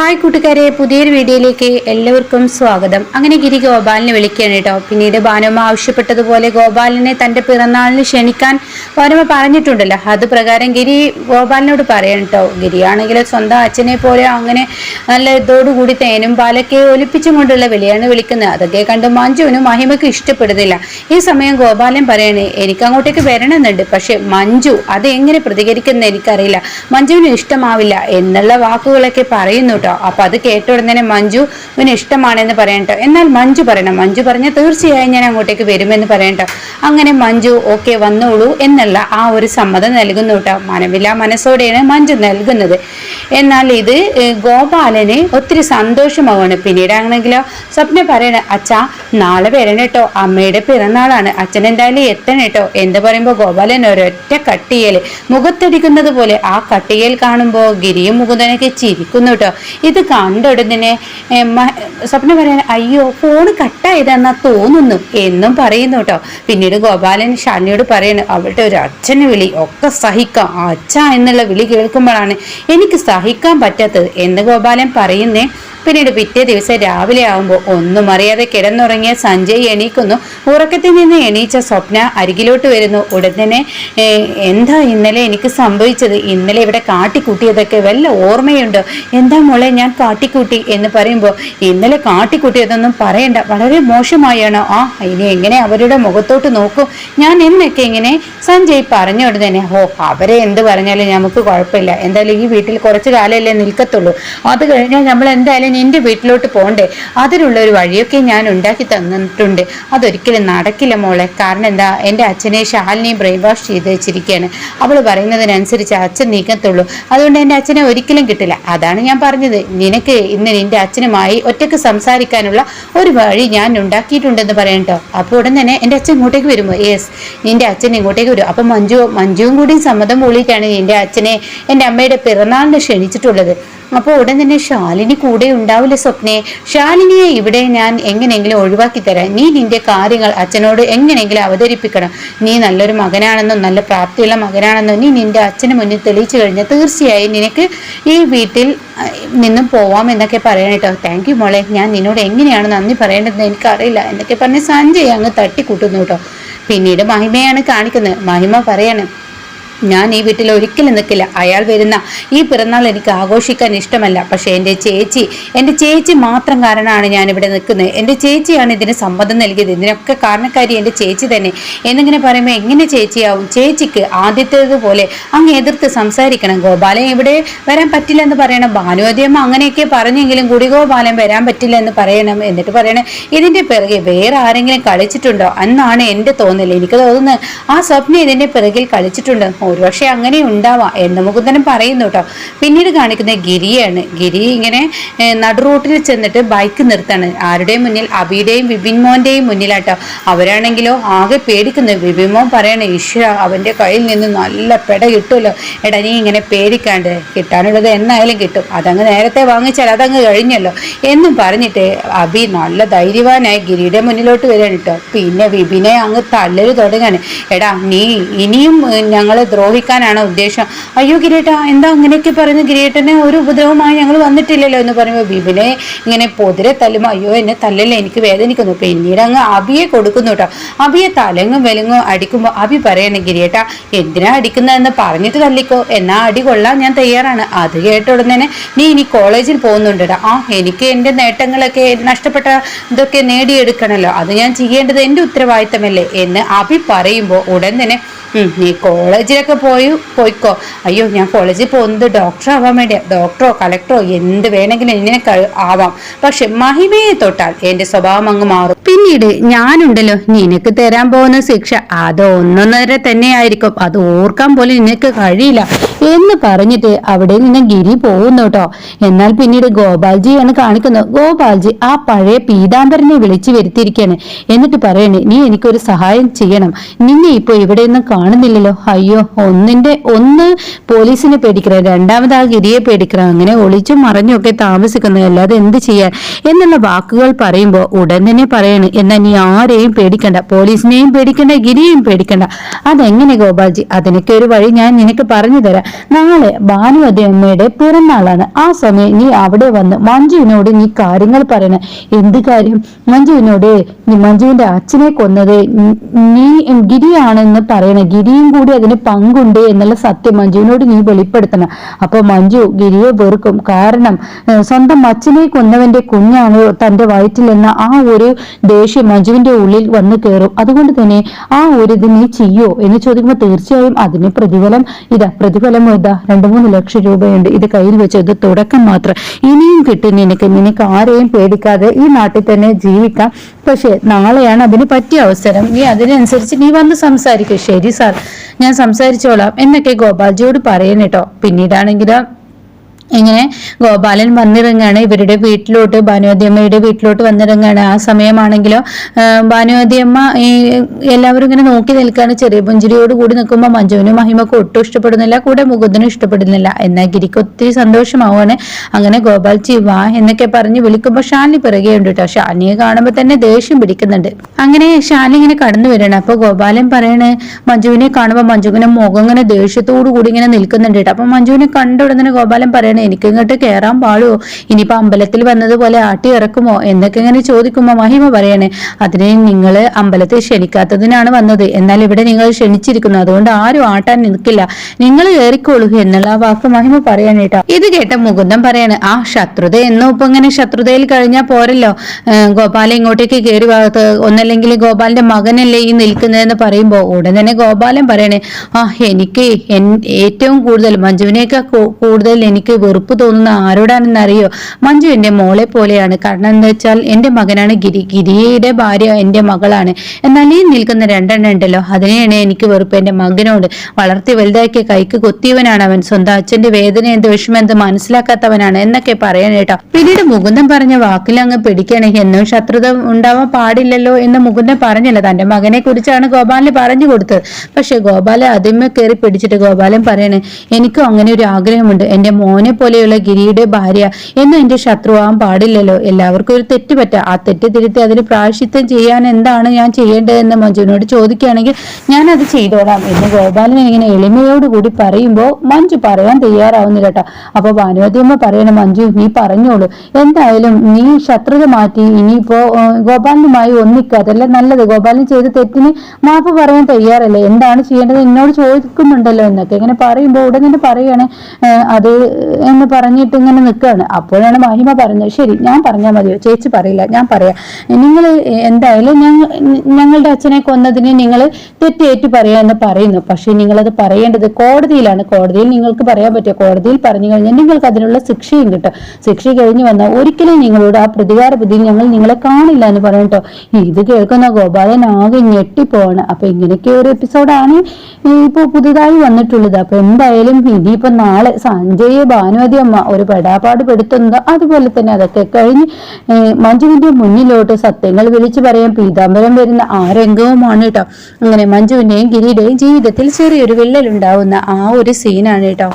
Hi കൂട്ടുകാരെ പുതിയൊരു വീഡിയോയിലേക്ക് എല്ലാവർക്കും സ്വാഗതം. അങ്ങനെ ഗിരി ഗോപാലിനെ വിളിക്കുകയാണ് കേട്ടോ. പിന്നീട് ഭാനുമ്മ ആവശ്യപ്പെട്ടതുപോലെ ഗോപാലിനെ തന്റെ പിറന്നാളിന് ക്ഷണിക്കാൻ ഭാനുമ്മ പറഞ്ഞിട്ടുണ്ടല്ലോ. അത് പ്രകാരം ഗിരി ഗോപാലിനോട് പറയണം കേട്ടോ. ഗിരിയാണെങ്കിൽ സ്വന്തം അച്ഛനെ പോലെ അങ്ങനെ നല്ല ഇതോടുകൂടി തേനും പാലൊക്കെ ഒലിപ്പിച്ചും കൊണ്ടുള്ള വിളിയാണ് വിളിക്കുന്നത്. അതൊക്കെ കണ്ട് മഞ്ജുവിനും മഹിമയ്ക്ക് ഇഷ്ടപ്പെടുന്നില്ല. ഈ സമയം ഗോപാലൻ പറയണേ എനിക്ക് അങ്ങോട്ടേക്ക് വരണമെന്നുണ്ട്. പക്ഷെ മഞ്ജു അത് എങ്ങനെ പ്രതികരിക്കുന്ന എനിക്കറിയില്ല. മഞ്ജുവിന് ഇഷ്ടമാവില്ല എന്നുള്ള വാക്കുകളൊക്കെ പറയുന്നു അപ്പൊ അത് കേട്ട ഉടനെ മഞ്ജു ഇവന് ഇഷ്ടമാണെന്ന് പറയണ്ടോ എന്നാൽ മഞ്ജു പറയണം. മഞ്ജു പറഞ്ഞ തീർച്ചയായും ഞാൻ അങ്ങോട്ടേക്ക് വരുമെന്ന് പറയണ്ടോ അങ്ങനെ മഞ്ജു ഓക്കെ വന്നോളൂ എന്നുള്ള ആ ഒരു സമ്മതം നൽകുന്നു കേട്ടോ മനമില്ല മനസ്സോടെയാണ് മഞ്ജു നൽകുന്നത്. എന്നാൽ ഇത് ഗോപാലന് ഒത്തിരി സന്തോഷമാവാണ് പിന്നീട് ആണെങ്കിലോ സ്വപ്ന പറയണ അച്ഛാ നാളെ വരണം കേട്ടോ അമ്മയുടെ പിറന്നാളാണ്. അച്ഛൻ എന്തായാലും എത്തണം കേട്ടോ എന്ന് പറയുമ്പോൾ ഗോപാലൻ ഒരൊറ്റ കട്ടിയൽ മുഖത്തടിക്കുന്നത് പോലെ ആ കട്ടിയൽ കാണുമ്പോൾ ഗിരിയും മുകുന്ദനൊക്കെ ചിരിക്കുന്നു കേട്ടോ ഇത് കണ്ട ഉടനെ സ്വപ്ന പറയാൻ അയ്യോ ഫോൺ കട്ടായതെന്നാ തോന്നുന്നു എന്നും പറയുന്നു കേട്ടോ. പിന്നീട് ഗോപാലൻ ഷാനിയോട് പറയണു അവളുടെ ഒരു അച്ഛന് വിളി ഒക്കെ സഹിക്കാം. അച്ഛ എന്നുള്ള വിളി കേൾക്കുമ്പോഴാണ് എനിക്ക് സഹിക്കാൻ പറ്റാത്തത് എന്ന് ഗോപാലൻ പറയുന്നേ. പിന്നീട് പിറ്റേ ദിവസം രാവിലെ ആവുമ്പോൾ ഒന്നും അറിയാതെ കിടന്നുറങ്ങിയ സഞ്ജയ് എണീക്കുന്നു. ഉറക്കത്തിൽ നിന്ന് എണീച്ച സ്വപ്ന അരികിലോട്ട് വരുന്നു. ഉടൻ തന്നെ എന്താ ഇന്നലെ എനിക്ക് സംഭവിച്ചത്? ഇന്നലെ ഇവിടെ കാട്ടിക്കൂട്ടിയതൊക്കെ വല്ല ഓർമ്മയുണ്ടോ? എന്താ മോളെ ഞാൻ കാട്ടിക്കൂട്ടി എന്ന് പറയുമ്പോൾ ഇന്നലെ കാട്ടിക്കൂട്ടിയതൊന്നും പറയണ്ട. വളരെ മോശമായാണ്. ആ ഇനി എങ്ങനെ അവരുടെ മുഖത്തോട്ട് നോക്കും? ഞാൻ എന്നൊക്കെ ഇങ്ങനെ സഞ്ജയ് പറഞ്ഞ ഉടനെ ഓ അവരെ എന്ത് പറഞ്ഞാലും നമുക്ക് കുഴപ്പമില്ല. എന്തായാലും ഈ വീട്ടിൽ കുറച്ച് കാലമല്ലേ നിൽക്കത്തുള്ളൂ. അത് കഴിഞ്ഞാൽ നമ്മൾ എന്തായാലും എന്റെ വീട്ടിലോട്ട് പോകണ്ടേ അതിനുള്ള ഒരു വഴിയൊക്കെ ഞാൻ ഉണ്ടാക്കി തന്നിട്ടുണ്ട്. അതൊരിക്കലും നടക്കില്ല മോളെ. കാരണം എന്താ? എന്റെ അച്ഛനെ ശാലിനി ബ്രെയിൻ വാഷ് ചെയ്ത് വെച്ചിരിക്കുകയാണ്. അവൾ പറയുന്നതിനനുസരിച്ച് അച്ഛൻ നീക്കത്തുള്ളൂ. അതുകൊണ്ട് എന്റെ അച്ഛനെ ഒരിക്കലും കിട്ടില്ല. അതാണ് ഞാൻ പറഞ്ഞത്. നിനക്ക് ഇന്ന് നിന്റെ അച്ഛനുമായി ഒറ്റയ്ക്ക് സംസാരിക്കാനുള്ള ഒരു വഴി ഞാൻ ഉണ്ടാക്കിയിട്ടുണ്ടെന്ന് പറയണ്ടോ അപ്പോൾ ഉടൻ തന്നെ എന്റെ അച്ഛൻ ഇങ്ങോട്ടേക്ക് വരുമോ? യെസ് നിന്റെ അച്ഛൻ ഇങ്ങോട്ടേക്ക് വരും. അപ്പം മഞ്ജു മഞ്ജുവും കൂടി സമ്മതം മൂളിയിട്ടാണ് എന്റെ അച്ഛനെ എന്റെ അമ്മയുടെ പിറന്നാളിന് ക്ഷണിച്ചിട്ടുള്ളത്. അപ്പോൾ ഉടൻ തന്നെ ശാലിനി കൂടെ ഉണ്ടാവില്ല സ്വപ്നെ? ശാലിനിയെ ഇവിടെ ഞാൻ എങ്ങനെയെങ്കിലും ഒഴിവാക്കി തരാം. നീ നിന്റെ കാര്യങ്ങൾ അച്ഛനോട് എങ്ങനെയെങ്കിലും അവതരിപ്പിക്കണം. നീ നല്ലൊരു മകനാണെന്നോ നല്ല പ്രാപ്തിയുള്ള മകനാണെന്നോ നീ നിന്റെ അച്ഛന് മുന്നിൽ തെളിയിച്ചു കഴിഞ്ഞാൽ തീർച്ചയായും നിനക്ക് ഈ വീട്ടിൽ നിന്നും പോവാം എന്നൊക്കെ പറയണം കേട്ടോ. താങ്ക് യു മോളെ. ഞാൻ നിന്നോട് എങ്ങനെയാണ് നന്ദി പറയേണ്ടതെന്ന് എനിക്കറിയില്ല എന്നൊക്കെ പറഞ്ഞ് സഞ്ജയ് അങ്ങ് തട്ടിക്കൂട്ടുന്നു കേട്ടോ. പിന്നീട് മഹിമയാണ് കാണിക്കുന്നത്. മഹിമ പറയാണ് ഞാൻ ഈ വീട്ടിൽ ഒരിക്കലും നിൽക്കില്ല. അയാൾ വരുന്ന ഈ പിറന്നാൾ എനിക്ക് ആഘോഷിക്കാൻ ഇഷ്ടമല്ല. പക്ഷേ എന്റെ ചേച്ചി എന്റെ ചേച്ചി മാത്രം കാരണമാണ് ഞാൻ ഇവിടെ നിൽക്കുന്നത്. എന്റെ ചേച്ചിയാണ് ഇതിന് സമ്മതം നൽകിയത്. ഇതിനൊക്കെ കാരണക്കാരി എന്റെ ചേച്ചി തന്നെ. എന്നിങ്ങനെ പറയുമ്പോൾ എങ്ങനെ ചേച്ചിയാവും? ചേച്ചിക്ക് ആദ്യത്തേതുപോലെ അങ്ങ് എതിർത്ത് സംസാരിക്കണം. ഗോപാലൻ ഇവിടെ വരാൻ പറ്റില്ല എന്ന് പറയണം. ഭാനുവതിയമ്മ അങ്ങനെയൊക്കെ പറഞ്ഞെങ്കിലും കൂടി ഗോപാലൻ വരാൻ പറ്റില്ല എന്ന് പറയണം. എന്നിട്ട് പറയണം ഇതിന്റെ പിറകെ വേറെ ആരെങ്കിലും കളിച്ചിട്ടുണ്ടോ? എന്നാണ് എന്റെ തോന്നൽ. എനിക്ക് തോന്നുന്നത് ആ സ്വപ്നം ഇതിന്റെ പിറകിൽ കളിച്ചിട്ടുണ്ട്. ഒരുപക്ഷെ അങ്ങനെ ഉണ്ടാവാം എന്ന് മുകുന്ദനം പറയുന്നു കേട്ടോ. പിന്നീട് കാണിക്കുന്നത് ഗിരിയാണ്. ഗിരി ഇങ്ങനെ നടുറോട്ടിൽ ചെന്നിട്ട് ബൈക്ക് നിർത്താണ്. ആരുടെയും മുന്നിൽ അബിയുടെയും വിപിൻ മോന്റെയും മുന്നിലാട്ടോ. അവരാണെങ്കിലോ ആകെ പേടിക്കുന്നത് വിപിൻ മോൻ പറയണ ഈശ്വര അവന്റെ കയ്യിൽ നിന്ന് നല്ല പെട കിട്ടുമല്ലോ. എടാ നീ ഇങ്ങനെ പേടിക്കാണ്ട് കിട്ടാനുള്ളത് എന്നായാലും കിട്ടും. അതങ്ങ് നേരത്തെ വാങ്ങിച്ചാൽ അതങ്ങ് കഴിഞ്ഞല്ലോ. എന്നും പറഞ്ഞിട്ട് അബി നല്ല ധൈര്യവാനായി ഗിരിയുടെ മുന്നിലോട്ട് വരികയാണ് കേട്ടോ. പിന്നെ വിപിനെ അങ്ങ് തള്ളൽ തുടങ്ങാണ്. എടാ നീ ഇനിയും ഞങ്ങളെ ദ്രോഹിക്കാനാണോ ഉദ്ദേശം. അയ്യോ കിരീട്ട എന്താ അങ്ങനെയൊക്കെ പറയുന്നത് ഗിരീട്ടനെ ഒരു ഉപദ്രവമായി ഞങ്ങൾ വന്നിട്ടില്ലല്ലോ എന്ന് പറയുമ്പോൾ ബിബിനെ ഇങ്ങനെ പൊതിരെ തല്ലുമ്പോൾ അയ്യോ എന്നെ തല്ലല്ലേ എനിക്ക് വേദനിക്കുന്നു. പിന്നീട് അങ്ങ് അബിയെ കൊടുക്കുന്നു കേട്ടോ. അബിയെ തലങ്ങും വെലുങ്ങും അടിക്കുമ്പോൾ അബി പറയണേ ഗിരിയേട്ട എന്തിനാ അടിക്കുന്നതെന്ന് പറഞ്ഞിട്ട് തല്ലിക്കോ. എന്നാ അടി കൊള്ളാൻ ഞാൻ തയ്യാറാണ്. അത് കേട്ട ഉടനെ നീ ഇനി കോളേജിൽ പോകുന്നുണ്ട് ആ എനിക്ക് എന്റെ നേട്ടങ്ങളൊക്കെ നഷ്ടപ്പെട്ട ഇതൊക്കെ നേടിയെടുക്കണമല്ലോ അത് ഞാൻ ചെയ്യേണ്ടത് എന്റെ ഉത്തരവാദിത്തമല്ലേ? എന്ന് അബി പറയുമ്പോൾ ഉടൻ തന്നെ നീ കോളേജിലൊക്കെ പോയി പോയിക്കോ. അയ്യോ ഞാൻ കോളേജിൽ പോകുന്നത് ഡോക്ടർ ആവാൻ വേണ്ടിയാ. ഡോക്ടറോ കളക്ടറോ എന്ത് വേണമെങ്കിലും എന്നെ ആവാം. പക്ഷെ മഹിമയെ തൊട്ടാൽ എന്റെ സ്വഭാവം അങ്ങ് മാറും. പിന്നീട് ഞാനുണ്ടല്ലോ നിനക്ക് തരാൻ പോകുന്ന ശിക്ഷ. അത് ഒന്നൊന്നര തന്നെയായിരിക്കും. അത് ഓർക്കാൻ പോലും നിനക്ക് കഴിയില്ല. എന്ന് പറഞ്ഞിട്ട് അവിടെ നിന്ന് ഗിരി പോകുന്നു കേട്ടോ എന്നാൽ പിന്നീട് ഗോപാൽജിയാണ് കാണിക്കുന്നത് ഗോപാൽജി ആ പഴയ പീതാംബരനെ വിളിച്ചു വരുത്തിയിരിക്കുകയാണ് എന്നിട്ട് പറയണേ നീ എനിക്കൊരു സഹായം ചെയ്യണം. നിന്നെ ഇപ്പൊ ഇവിടെ ഒന്നും കാണുന്നില്ലല്ലോ. അയ്യോ ഒന്നിന്റെ ഒന്ന് പോലീസിനെ പേടിക്കണം രണ്ടാമത് ആ ഗിരിയെ പേടിക്കണം. അങ്ങനെ ഒളിച്ചും മറഞ്ഞും ഒക്കെ താമസിക്കുന്നത് അല്ലാതെ എന്ത് ചെയ്യാൻ? എന്നുള്ള വാക്കുകൾ പറയുമ്പോൾ ഉടൻ തന്നെ പറയണ് എന്നാൽ നീ ആരെയും പേടിക്കണ്ട. പോലീസിനെയും പേടിക്കണ്ട ഗിരിയെയും പേടിക്കണ്ട. അതെങ്ങനെ ഗോപാൽജി? അതിനൊക്കെ ഒരു വഴി ഞാൻ നിനക്ക് പറഞ്ഞു തരാം. നാളെ ഭാനുവതി അമ്മയുടെ പിറന്നാളാണ്. ആ സമയം നീ അവിടെ വന്ന് മഞ്ജുവിനോട് നീ കാര്യങ്ങൾ പറയണം. എന്ത് കാര്യം? മഞ്ജുവിനോട് മഞ്ജുവിന്റെ അച്ഛനെ കൊന്നത് നീ ഗിരിയാണെന്ന് പറയണം. ഗിരിയും കൂടി അതിന് പങ്കുണ്ട് എന്നുള്ള സത്യം മഞ്ജുവിനോട് നീ വെളിപ്പെടുത്തണം. അപ്പൊ മഞ്ജു ഗിരിയെ വെറുക്കും. കാരണം സ്വന്തം അച്ഛനെ കൊന്നവന്റെ കുഞ്ഞാണ് തന്റെ വയറ്റിൽ എന്ന ആ ഒരു ദേഷ്യം മഞ്ജുവിന്റെ ഉള്ളിൽ വന്നു കയറും അതുകൊണ്ട് തന്നെ ആ ഒരു ഇത് നീ ചെയ്യോ എന്ന് ചോദിക്കുമ്പോൾ തീർച്ചയായും അതിന് പ്രതിഫലം ഇതാ പ്രതിഫലം ഇതാ രണ്ടു മൂന്ന് ലക്ഷം രൂപയുണ്ട്. ഇത് കയ്യിൽ വെച്ച് ഇത് തുടക്കം മാത്രം. ഇനിയും കിട്ടും നിനക്ക്. നിനക്ക് ആരെയും പേടിക്കാതെ ഈ നാട്ടിൽ തന്നെ ജീവിക്കാം. പക്ഷെ നാളെയാണ് അതിന് പറ്റിയ അവസരം. നീ അതിനനുസരിച്ച് നീ വന്ന് സംസാരിക്കും. ശരി സാർ. ഞാൻ സംസാരിച്ചോളാം. എന്നൊക്കെ ഗോപാൽജിയോട് പറയണേട്ടോ. പിന്നീടാണെങ്കിലോ? ഇങ്ങനെ ഗോപാലൻ വന്നിറങ്ങാണ് ഇവരുടെ വീട്ടിലോട്ട് ഭാനുവതിയമ്മയുടെ വീട്ടിലോട്ട് വന്നിറങ്ങാണ് ആ സമയമാണെങ്കിലോ ഭാനുവതിയമ്മ ഈ എല്ലാവരും ഇങ്ങനെ നോക്കി നിൽക്കുകയാണ്. ചെറിയ പുഞ്ചിരിയോട് കൂടി നിൽക്കുമ്പോൾ മഞ്ജുവിനും മഹിമക്കും ഒട്ടും ഇഷ്ടപ്പെടുന്നില്ല കൂടെ മുകുന്ദനും ഇഷ്ടപ്പെടുന്നില്ല. എന്നാൽ ഗിരിക്ക് ഒത്തിരി സന്തോഷമാവുകയാണ്. അങ്ങനെ ഗോപാൽ വാ എന്നൊക്കെ പറഞ്ഞ് വിളിക്കുമ്പോൾ ഷാലിനി പിറകെയുണ്ട് കേട്ടോ. ഷാലിനിയെ കാണുമ്പോൾ തന്നെ ദേഷ്യം പിടിക്കുന്നുണ്ട്. അങ്ങനെ ഷാലി ഇങ്ങനെ കടന്നു വരണം അപ്പോൾ ഗോപാലൻ പറയണ് മഞ്ജുവിനെ കാണുമ്പോൾ മഞ്ജുവിനെ മുഖം ഇങ്ങനെ ദേഷ്യത്തോടു കൂടി ഇങ്ങനെ നിൽക്കുന്നുണ്ട് കേട്ടോ. അപ്പൊ മഞ്ജുവിനെ കണ്ട ഉടനെ ഗോപാലൻ പറയണേ എനിക്ക് ഇങ്ങോട്ട് കയറാൻ പാടുമോ ഇനിയിപ്പോ അമ്പലത്തിൽ വന്നതുപോലെ ആട്ടി ഇറക്കുമോ? എന്നൊക്കെ ഇങ്ങനെ ചോദിക്കുമ്പോ മഹിമ പറയണേ അതിന് നിങ്ങൾ അമ്പലത്തിൽ ക്ഷണിക്കാത്തതിനാണ് വന്നത്. എന്നാൽ ഇവിടെ നിങ്ങൾ ക്ഷണിച്ചിരിക്കുന്നു. അതുകൊണ്ട് ആരും ആട്ടാൻ നിൽക്കില്ല. നിങ്ങൾ കയറിക്കോളൂ എന്നുള്ള വാക്ക് മഹിമ പറയാനേട്ടാ ഇത് കേട്ട മുകുന്ദം പറയാണ് ആ ശത്രുത എന്നും ഇപ്പൊ ഇങ്ങനെ ശത്രുതയിൽ കഴിഞ്ഞാൽ പോരല്ലോ. ഗോപാല ഇങ്ങോട്ടേക്ക് കയറി ഭാഗത്ത് ഒന്നല്ലെങ്കിൽ ഗോപാലിന്റെ മകനല്ലേ ഈ നിൽക്കുന്നതെന്ന് പറയുമ്പോൾ ഉടൻ തന്നെ ഗോപാലൻ പറയണേ ആ എനിക്ക് ഏറ്റവും കൂടുതൽ മഞ്ജുവിനേക്കാൾ കൂടുതൽ എനിക്ക് വെറുപ്പ് തോന്നുന്ന ആരോടാണെന്നറിയോ മഞ്ജു എന്റെ മോളെ പോലെയാണ്. കാരണം എന്താ വെച്ചാൽ എന്റെ മകനാണ് ഗിരി. ഗിരിയുടെ ഭാര്യ എന്റെ മകളാണ്. എന്നാൽ ഈ നിൽക്കുന്ന രണ്ടെണ്ണം ഉണ്ടല്ലോ. അതിനെയാണ് എനിക്ക് വെറുപ്പ്. എന്റെ മകനോട് വളർത്തി വലുതാക്കിയ കൈക്ക് കൊത്തിയവനാണ് അവൻ. സ്വന്തം അച്ഛന്റെ വേദന എന്ത് വിഷമം എന്ത് മനസ്സിലാക്കാത്തവനാണ് എന്നൊക്കെ പറയാൻ കേട്ടോ. പിന്നീട് മുകുന്ദൻ പറഞ്ഞ വാക്കിൽ അങ്ങ് പിടിക്കണെങ്കിൽ എന്നും ശത്രുത ഉണ്ടാവാൻ പാടില്ലല്ലോ എന്ന് മുകുന്ദൻ പറഞ്ഞല്ലോ. തന്റെ മകനെ കുറിച്ചാണ് ഗോപാലിന് പറഞ്ഞു കൊടുത്തത്. പക്ഷെ ഗോപാലൻ അതിന്മേ കയറി പിടിച്ചിട്ട് ഗോപാലൻ പറയണേ എനിക്കും അങ്ങനെ ഒരു ആഗ്രഹമുണ്ട്. എന്റെ മോനെ പോലെയുള്ള ഗിരിയുടെ ഭാര്യ എന്നും എന്റെ ശത്രുവാൻ പാടില്ലല്ലോ. എല്ലാവർക്കും ഒരു തെറ്റ് പറ്റാം ആ തെറ്റ് തിരുത്തി അതിന് പ്രായശിത്വം ചെയ്യാൻ എന്താണ് ഞാൻ ചെയ്യേണ്ടതെന്ന് മഞ്ജുവിനോട് ചോദിക്കുകയാണെങ്കിൽ ഞാൻ അത് ചെയ്തോളാം എന്ന് ഗോപാലൻ ഇങ്ങനെ എളിമയോടുകൂടി പറയുമ്പോൾ മഞ്ജു പറയാൻ തയ്യാറാവുന്നില്ല കേട്ടോ. അപ്പൊ ഭാനുവതിയമ്മ പറയണം മഞ്ജു നീ പറഞ്ഞോളൂ. എന്തായാലും നീ ശത്രുത മാറ്റി ഇനിയിപ്പോ ഗോപാലനുമായി ഒന്നിക്കുക അതല്ല നല്ലത്? ഗോപാലൻ ചെയ്ത തെറ്റിന് മാപ്പ് പറയാൻ തയ്യാറല്ലേ? എന്താണ് ചെയ്യേണ്ടത്? എന്നോട് ചോദിക്കുന്നുണ്ടല്ലോ എന്നൊക്കെ ഇങ്ങനെ പറയുമ്പോൾ ഉടൻ തന്നെ പറയാണ് അത് എന്ന് പറഞ്ഞിട്ട് ഇങ്ങനെ നിൽക്കുകയാണ് അപ്പോഴാണ് മഹിമ പറഞ്ഞത് ശരി ഞാൻ പറഞ്ഞാൽ മതിയോ? ചേച്ചി പറയില്ല ഞാൻ പറയാം. നിങ്ങൾ എന്തായാലും ഞങ്ങളുടെ അച്ഛനെ കൊന്നതിന് നിങ്ങൾ തെറ്റേറ്റു എന്ന് പറയുന്നു. പക്ഷേ നിങ്ങളത് പറയേണ്ടത് കോടതിയിലാണ്. കോടതിയിൽ നിങ്ങൾക്ക് പറയാൻ പറ്റുക കോടതിയിൽ പറഞ്ഞു കഴിഞ്ഞാൽ നിങ്ങൾക്ക് അതിനുള്ള ശിക്ഷയും കിട്ടും. ശിക്ഷ കഴിഞ്ഞ് വന്നാൽ ഒരിക്കലും നിങ്ങളോട് ആ പ്രതികാര ബുദ്ധിയിൽ ഞങ്ങൾ നിങ്ങളെ കാണില്ല എന്ന് പറഞ്ഞിട്ടോ ഇത് കേൾക്കുന്ന ഗോപാലൻ ആകെ ഞെട്ടിപ്പോവാണ്. അപ്പൊ ഇങ്ങനെയൊക്കെ ഒരു എപ്പിസോഡാണ് ഇപ്പോൾ പുതുതായി വന്നിട്ടുള്ളത്. അപ്പൊ എന്തായാലും ഇനിയിപ്പോ നാളെ സഞ്ജയ് ഭാനുവതി അമ്മ ഒരു പെടാപാട് പെടുത്തുന്നത്. അതുപോലെ തന്നെ അതൊക്കെ കഴിഞ്ഞ് മഞ്ജുവിന്റെ മുന്നിലോട്ട് സത്യങ്ങൾ വിളിച്ചു പറയാൻ പീതാംബരം വരുന്ന ആ രംഗവുമാണ് കേട്ടോ അങ്ങനെ മഞ്ജുവിന്റെയും ഗിരിയുടെയും ജീവിതത്തിൽ ചെറിയൊരു വിള്ളൽ ഉണ്ടാവുന്ന ആ ഒരു സീനാണ് കേട്ടോ